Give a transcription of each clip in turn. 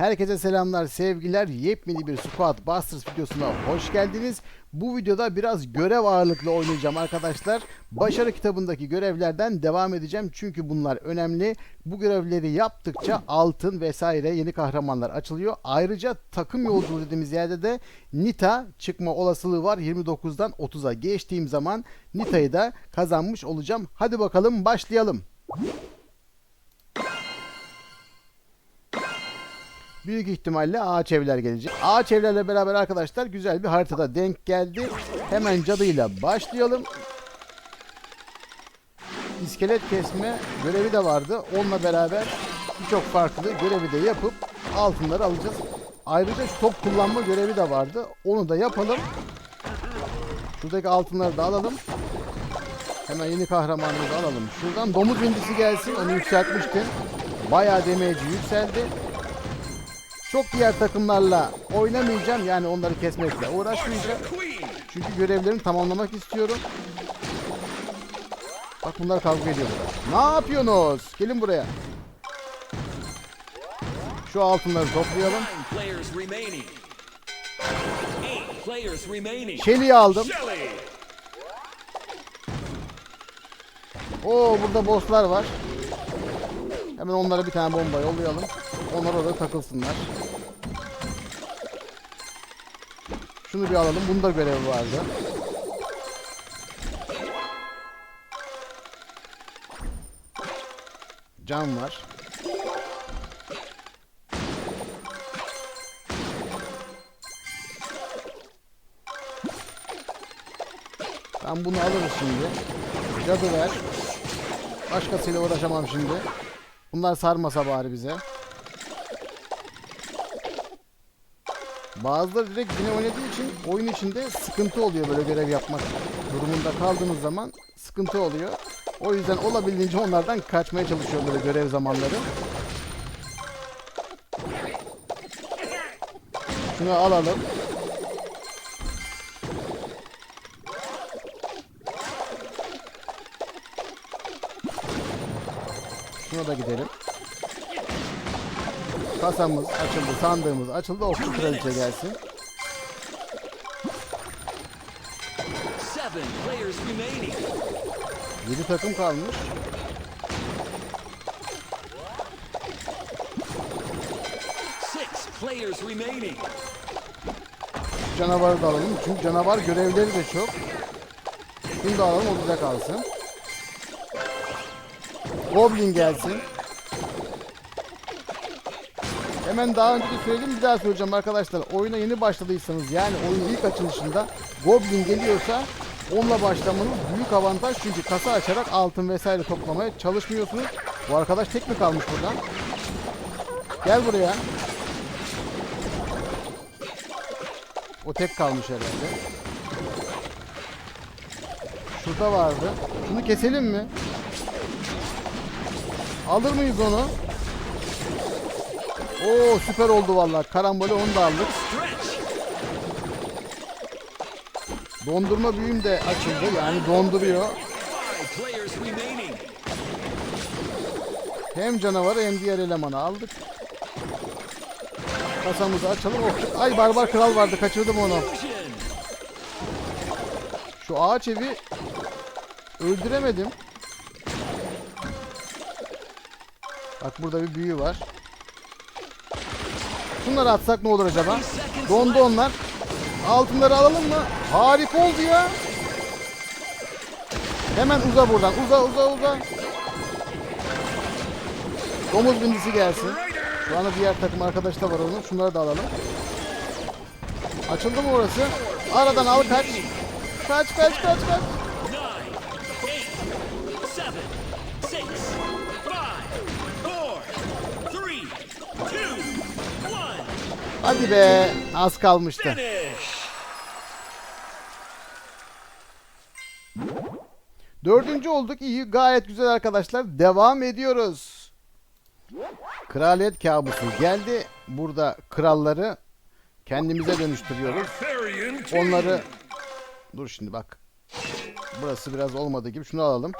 Herkese selamlar, sevgiler. Yepyeni bir Squad Busters videosuna hoş geldiniz. Bu videoda biraz görev ağırlıklı oynayacağım arkadaşlar. Başarı kitabındaki görevlerden devam edeceğim. Çünkü bunlar önemli. Bu görevleri yaptıkça altın vesaire yeni kahramanlar açılıyor. Ayrıca takım yolculuğu dediğimiz yerde de Nita çıkma olasılığı var. 29'dan 30'a geçtiğim zaman Nita'yı da kazanmış olacağım. Hadi bakalım başlayalım. Büyük ihtimalle ağaç evler gelecek. Ağaç evlerle beraber arkadaşlar güzel bir haritada denk geldi. Hemen cadıyla başlayalım. İskelet kesme görevi de vardı. Onunla beraber birçok farklı görevi de yapıp altınları alacağız. Ayrıca top kullanma görevi de vardı. Onu da yapalım. Şuradaki altınları da alalım. Hemen yeni kahramanımızı alalım. Şuradan domuz indisi gelsin. Onu yükseltmiştim. Bayağı demeci yükseldi. Çok diğer takımlarla oynamayacağım. Yani onları kesmekle uğraşmayacağım. Çünkü görevlerimi tamamlamak istiyorum. Bak bunlar kavga ediyorlar. Ne yapıyorsunuz? Gelin buraya. Şu altınları toplayalım. Shelly'i aldım. Oo burada bosslar var. Hemen onlara bir tane bomba yollayalım. Onlar orada takılsınlar. Şunu bir alalım. Bunda görevi vardı. Cam var. Ben bunu alırız şimdi. Cadı ver. Başkasıyla uğraşamam şimdi. Bunlar sarmasa bari bize. Bazıları direkt yine oynadığı için oyun içinde sıkıntı oluyor böyle görev yapmak durumunda kaldığınız zaman sıkıntı oluyor. O yüzden olabildiğince onlardan kaçmaya çalışıyor böyle görev zamanları. Şunu alalım. Şuna da gidelim. Kasamız açıldı, sandığımız açıldı. Okçu kraliçe gelsin. 7 takım kalmış. Canavarı da alalım. Çünkü canavar görevleri de çok. Şunu da alalım o bize kalsın. Goblin gelsin. Hemen daha önce de söyledim bir daha söyleyeceğim arkadaşlar. Oyuna yeni başladıysanız yani oyunun ilk açılışında Goblin geliyorsa onunla başlamanız büyük avantaj. Çünkü kasa açarak altın vesaire toplamaya çalışmıyorsunuz. Bu arkadaş tek mi kalmış buradan? Gel buraya. O tek kalmış herhalde. Şurada vardı. Şunu keselim mi? Alır mıyız onu? Oo süper oldu vallahi. Karambole onu da aldık. Dondurma büyüm de açıldı. Yani donduruyor. Hem canavarı hem diğer elemanı aldık. Kasamızı açalım. Oh, Ay barbar kral vardı. Kaçırdım onu. Şu ağaç evi öldüremedim. Bak burada bir büyü var. Şunları atsak ne olur acaba? Dondu onlar. Altınları alalım mı? Harika oldu ya. Hemen uza buradan. Uza uza uza. Domuz bindisi gelsin. Şu anda diğer takım arkadaş da var onun. Şunları da alalım. Açıldı mı orası? Aradan al kaç. Kaç kaç kaç kaç. Hadi be az kalmıştı. Dördüncü olduk iyi gayet güzel arkadaşlar. Devam ediyoruz. Kraliyet kabusu geldi. Burada kralları kendimize dönüştürüyoruz. Onları dur şimdi bak. Burası biraz olmadığı gibi şunu alalım.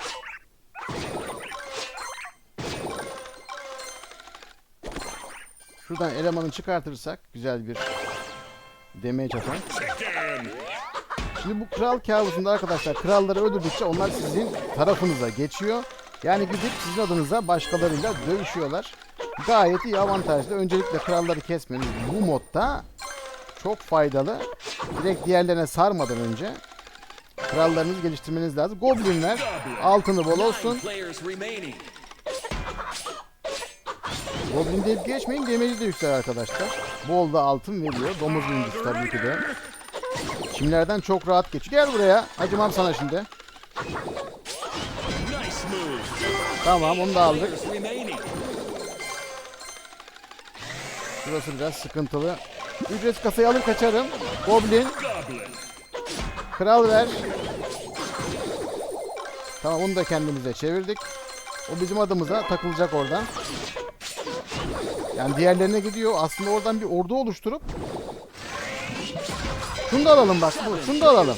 Şuradan elemanı çıkartırsak güzel bir damage atan. Şimdi bu kral kabusunda arkadaşlar kralları öldürdükçe onlar sizin tarafınıza geçiyor. Yani gidip sizin adınıza başkalarıyla dövüşüyorlar. Gayet iyi avantajlı. Öncelikle kralları kesmeniz bu modda çok faydalı. Direkt diğerlerine sarmadan önce krallarınızı geliştirmeniz lazım. Goblinler altını bol olsun. Goblin deyip geçmeyin damage'i de yükselir arkadaşlar. Bol da altın veriyor. Domuz büyüncüsü tabii ki de. Çimlerden çok rahat geçiyor. Gel buraya. Acımam sana şimdi. Tamam onu da aldık. Burası biraz sıkıntılı. Ücret kasayı alır kaçarım. Goblin. Kral ver. Tamam onu da kendimize çevirdik. O bizim adımıza takılacak oradan. Yani diğerlerine gidiyor. Aslında oradan bir ordu oluşturup şunu da alalım bak. Bu, şunu da alalım.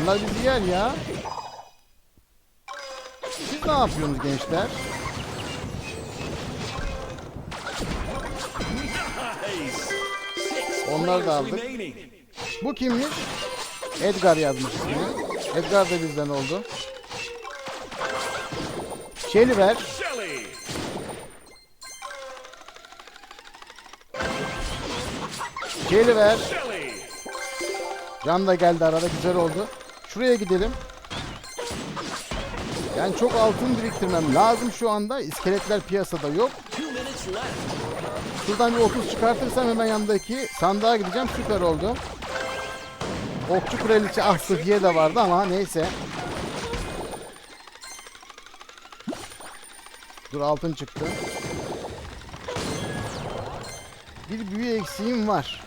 Bunlar bizi yer ya. Siz ne yapıyorsunuz gençler? Onları da aldık. Bu kimmiş? Edgar yazmış. Edgar da bizden oldu. Şeyli ver. Shelly. Şeyli ver. Shelly. Can da geldi arada güzel oldu. Şuraya gidelim. Yani çok altın biriktirmem lazım şu anda. İskeletler piyasada yok. Şuradan bir 30 çıkartırsam hemen yanındaki sandığa gideceğim. Süper oldu. Okçu kraliçe ah Sıhhiye de vardı ama neyse. Dur altın çıktı. Bir büyü eksiğim var.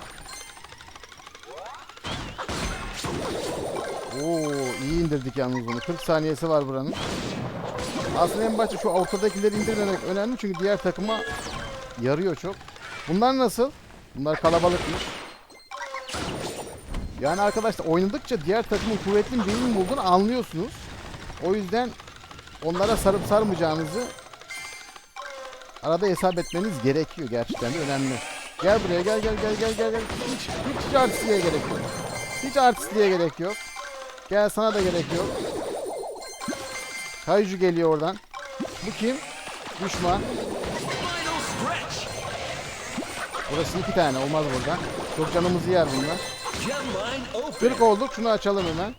İyi indirdik yalnız bunu. 40 saniyesi var buranın. Aslında en başta şu ortadakileri indirmemek önemli çünkü diğer takıma yarıyor çok. Bunlar nasıl? Bunlar kalabalıkmış. Yani arkadaşlar oynadıkça diğer takımın kuvvetli mi değil mi bulduğunu anlıyorsunuz. O yüzden onlara sarıp sarmayacağınızı arada hesap etmeniz gerekiyor gerçekten de önemli. Gel buraya gel gel gel gel gel. gel. Hiç, hiç artistliğe gerek yok. Hiç artistliğe gerek yok. Gel sana da gerek yok. Kayju geliyor oradan. Bu kim? Düşman. Burası iki tane olmaz burada. Çok canımızı yer bunlar. 40 olduk. Şunu açalım hemen.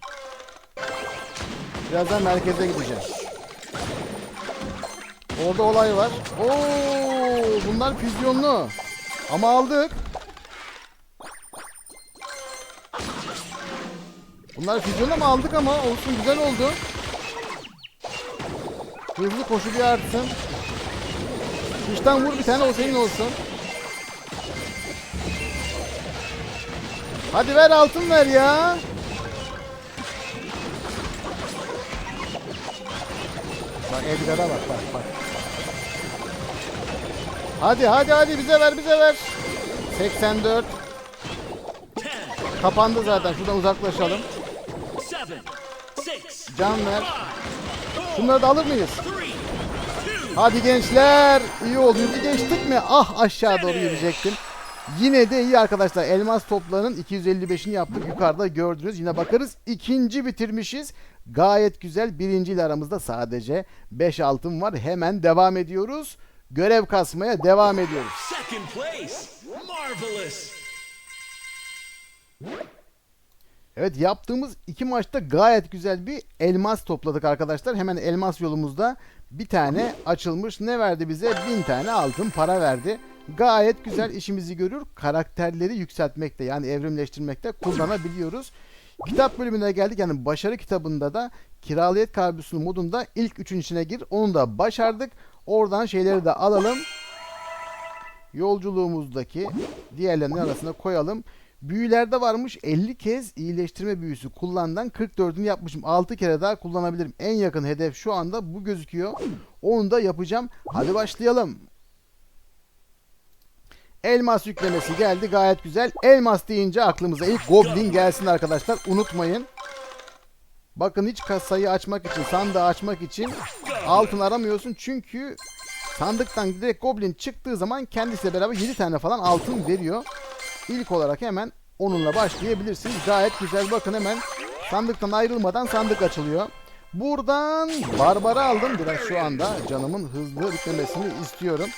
Birazdan merkeze gideceğim. Orada olay var. Oo, bunlar füzyonlu. Ama aldık. Bunlar füzyonlu ama aldık ama olsun güzel oldu. Hızlı koşu bir artsın. Kıştan vur bir tane o senin olsun. Hadi ver altın ver ya. Bak Edgar'a bak bak bak. Hadi hadi hadi bize ver bize ver. 84. Ten. Kapandı zaten. Şuradan uzaklaşalım. Can ver. Şunları da alır mıyız? Hadi gençler. İyi oldu. Yüzü geçtik mi? Ah aşağı doğru yürüyecektim. Yine de iyi arkadaşlar. Elmas toplarının 255'ini yaptık. Yukarıda gördünüz. Yine bakarız. İkinci bitirmişiz. Gayet güzel. Birinci ile aramızda sadece 5 altın var. Hemen devam ediyoruz. Görev kasmaya devam ediyoruz. Evet yaptığımız iki maçta gayet güzel bir elmas topladık arkadaşlar. Hemen elmas yolumuzda bir tane açılmış. Ne verdi bize? Bin tane altın para verdi. Gayet güzel işimizi görür. Karakterleri yükseltmekte yani evrimleştirmekte kullanabiliyoruz. Kitap bölümüne geldik. Yani başarı kitabında da kiralayet kabusunu modunda ilk üçün içine gir. Onu da başardık. Oradan şeyleri de alalım. Yolculuğumuzdaki diğerlerinin arasına koyalım. Büyülerde varmış 50 kez iyileştirme büyüsü kullandan 44'ünü yapmışım. 6 kere daha kullanabilirim. En yakın hedef şu anda bu gözüküyor. Onu da yapacağım. Hadi başlayalım. Elmas yüklemesi geldi gayet güzel. Elmas deyince aklımıza ilk Goblin gelsin arkadaşlar. Unutmayın. Bakın hiç kasayı açmak için, sandığı açmak için altın aramıyorsun. Çünkü Sandıktan direkt goblin çıktığı zaman kendisiyle beraber 7 tane falan altın veriyor. İlk olarak hemen onunla başlayabilirsiniz. Gayet güzel. Bakın hemen sandıktan ayrılmadan sandık açılıyor. Buradan Barbar'ı aldım. Biraz şu anda canımın hızlı bitmemesini istiyorum.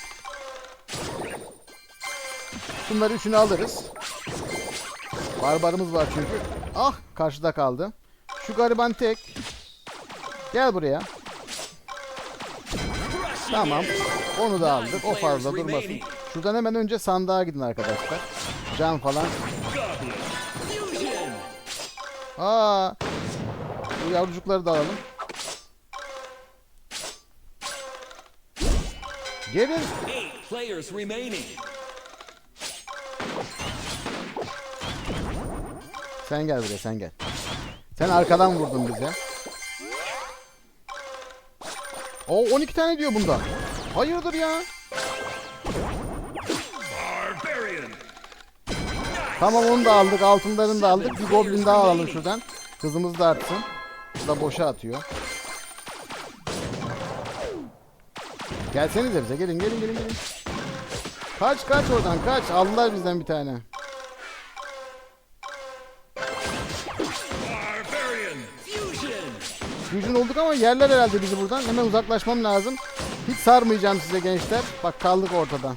Şunları üçünü alırız. Barbarımız var çünkü. Ah karşıda kaldı. Şu gariban tek. Gel buraya. Tamam. Onu da aldık. O fazla durmasın. Şuradan hemen önce sandığa gidin arkadaşlar. Can falan. Aa. Bu yavrucukları da alalım. Remaining. Sen gel buraya sen gel. Sen arkadan vurdun bize. O 12 tane diyor bunda. Hayırdır ya? Tamam onu da aldık. Altınlarını da aldık. Bir goblin daha alalım şuradan. Hızımız da artsın. Bu da boşa atıyor. Gelsenize bize. Gelin gelin gelin gelin. Kaç kaç oradan kaç. Aldılar bizden bir tane. Fusion olduk ama yerler herhalde bizi buradan. Hemen uzaklaşmam lazım. Hiç sarmayacağım size gençler. Bak kaldık ortada.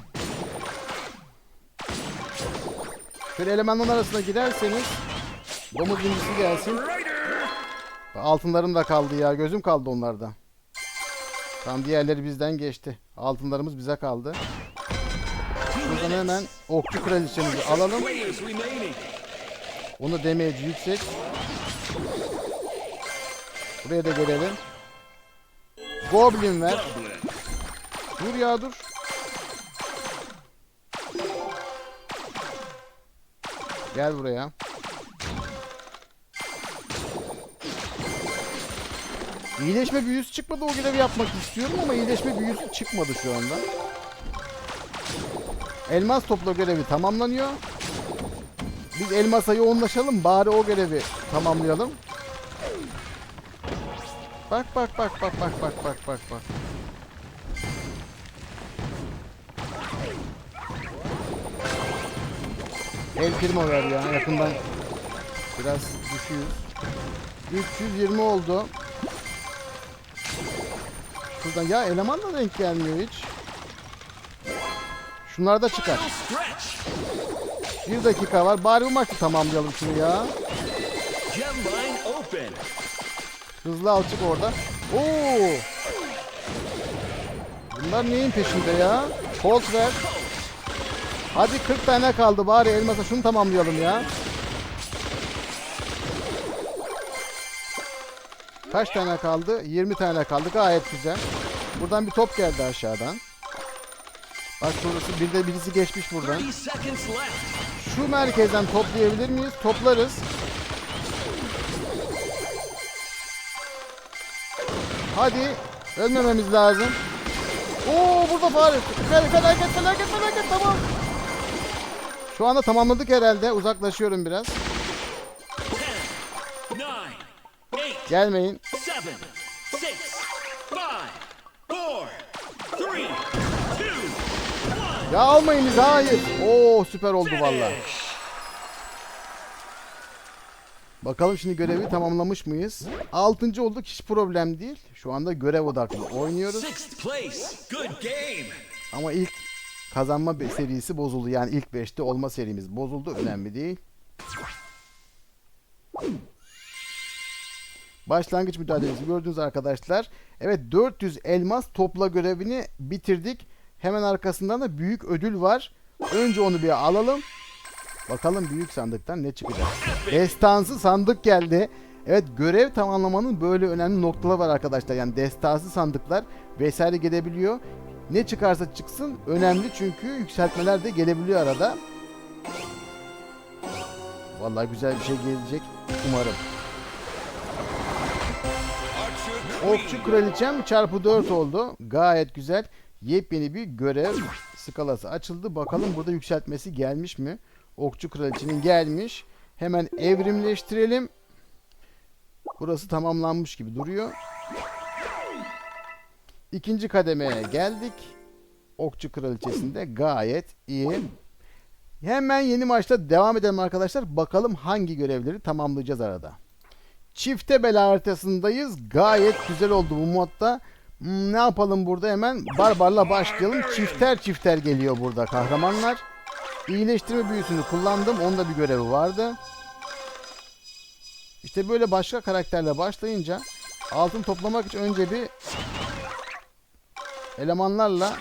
Şöyle elemanların arasına giderseniz domuz incisi gelsin. Altınlarım da kaldı ya. Gözüm kaldı onlarda. Tam diğerleri bizden geçti. Altınlarımız bize kaldı. Şuradan hemen okçu kraliçemizi alalım. Onu demeci yüksek. Buraya da gelelim. Goblin ver. Dur ya dur. Gel buraya. İyileşme büyüsü çıkmadı o görevi yapmak istiyorum ama iyileşme büyüsü çıkmadı şu anda. Elmas topla görevi tamamlanıyor. Biz elmasa yoğunlaşalım bari o görevi tamamlayalım. Bak bak bak bak bak bak bak bak bak. El primo ver ya yakından. Biraz düşüyoruz. 320 oldu. Şuradan ya eleman da denk gelmiyor hiç. Şunlar da çıkar. Bir dakika var. Bari bu maçı tamamlayalım şunu ya. Hızlı alçık orada. Oo! Bunlar neyin peşinde ya? Colt ver. Hadi 40 tane kaldı bari elmasa şunu tamamlayalım ya. Kaç tane kaldı? 20 tane kaldı. Gayet güzel. Buradan bir top geldi aşağıdan. Bak şurası bir de birisi geçmiş buradan. 30 seconds left. Şu merkezden toplayabilir miyiz? Toplarız. Hadi. Ölmememiz lazım. Oo burada fare. Fel- Felaket felaket felaket tamam. Şu anda tamamladık herhalde. Uzaklaşıyorum biraz. 10, 9, 8, Gelmeyin. 7, 6, 5, 4, 3, 2, 1. Ya almayın bizi hayır. Oo süper oldu valla. Bakalım şimdi görevi tamamlamış mıyız? Altıncı olduk hiç problem değil. Şu anda görev odaklı oynuyoruz. Ama ilk kazanma serisi bozuldu. Yani ilk 5'te olma serimiz bozuldu. Önemli değil. Başlangıç mücadelesi gördünüz arkadaşlar. Evet 400 elmas topla görevini bitirdik. Hemen arkasından da büyük ödül var. Önce onu bir alalım. Bakalım büyük sandıktan ne çıkacak. Destansı sandık geldi. Evet görev tamamlamanın böyle önemli noktaları var arkadaşlar. Yani destansı sandıklar vesaire gelebiliyor. Ne çıkarsa çıksın önemli çünkü yükseltmeler de gelebiliyor arada. Vallahi güzel bir şey gelecek umarım. Okçu kraliçem çarpı 4 oldu. Gayet güzel. Yepyeni bir görev skalası açıldı. Bakalım burada yükseltmesi gelmiş mi? Okçu kraliçenin gelmiş. Hemen evrimleştirelim. Burası tamamlanmış gibi duruyor. İkinci kademeye geldik. Okçu Kraliçesi'nde gayet iyi. Hemen yeni maçta devam edelim arkadaşlar. Bakalım hangi görevleri tamamlayacağız arada. Çifte bela haritasındayız. Gayet güzel oldu bu modda. Hmm, ne yapalım burada hemen? Barbarla başlayalım. Çifter çifter geliyor burada kahramanlar. İyileştirme büyüsünü kullandım. Onda bir görevi vardı. İşte böyle başka karakterle başlayınca altın toplamak için önce bir elemanlarla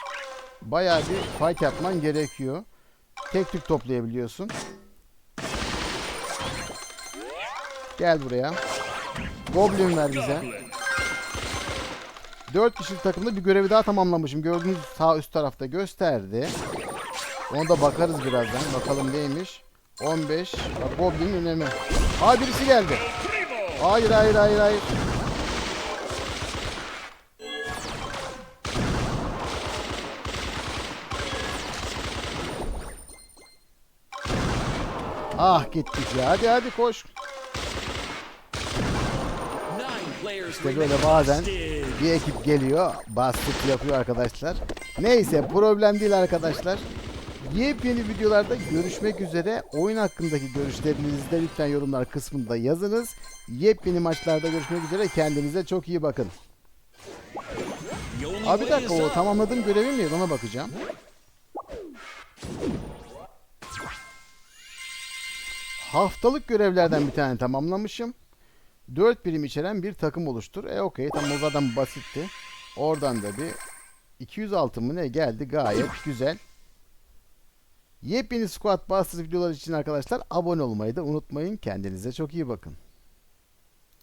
bayağı bir fight yapman gerekiyor. Tek tük toplayabiliyorsun. Gel buraya. Goblin ver bize. 4 kişilik takımda bir görevi daha tamamlamışım. Gördüğünüz sağ üst tarafta gösterdi. Ona da bakarız birazdan. Bakalım neymiş. 15. Bak Goblin'in önemi. Aa birisi geldi. Hayır hayır hayır hayır. Ah gittik ya. Hadi hadi koş. İşte böyle bazen bir ekip geliyor. Bastık yapıyor arkadaşlar. Neyse problem değil arkadaşlar. Yepyeni videolarda görüşmek üzere. Oyun hakkındaki görüşlerinizi de lütfen yorumlar kısmında yazınız. Yepyeni maçlarda görüşmek üzere. Kendinize çok iyi bakın. Abi bir dakika o up. tamamladığım görevi mi? Ona bakacağım. Haftalık görevlerden bir tane tamamlamışım. 4 birim içeren bir takım oluştur. E okey tamam o zaten basitti. Oradan da bir 206 mı ne geldi gayet güzel. Yepyeni Squad Busters videolar için arkadaşlar abone olmayı da unutmayın. Kendinize çok iyi bakın.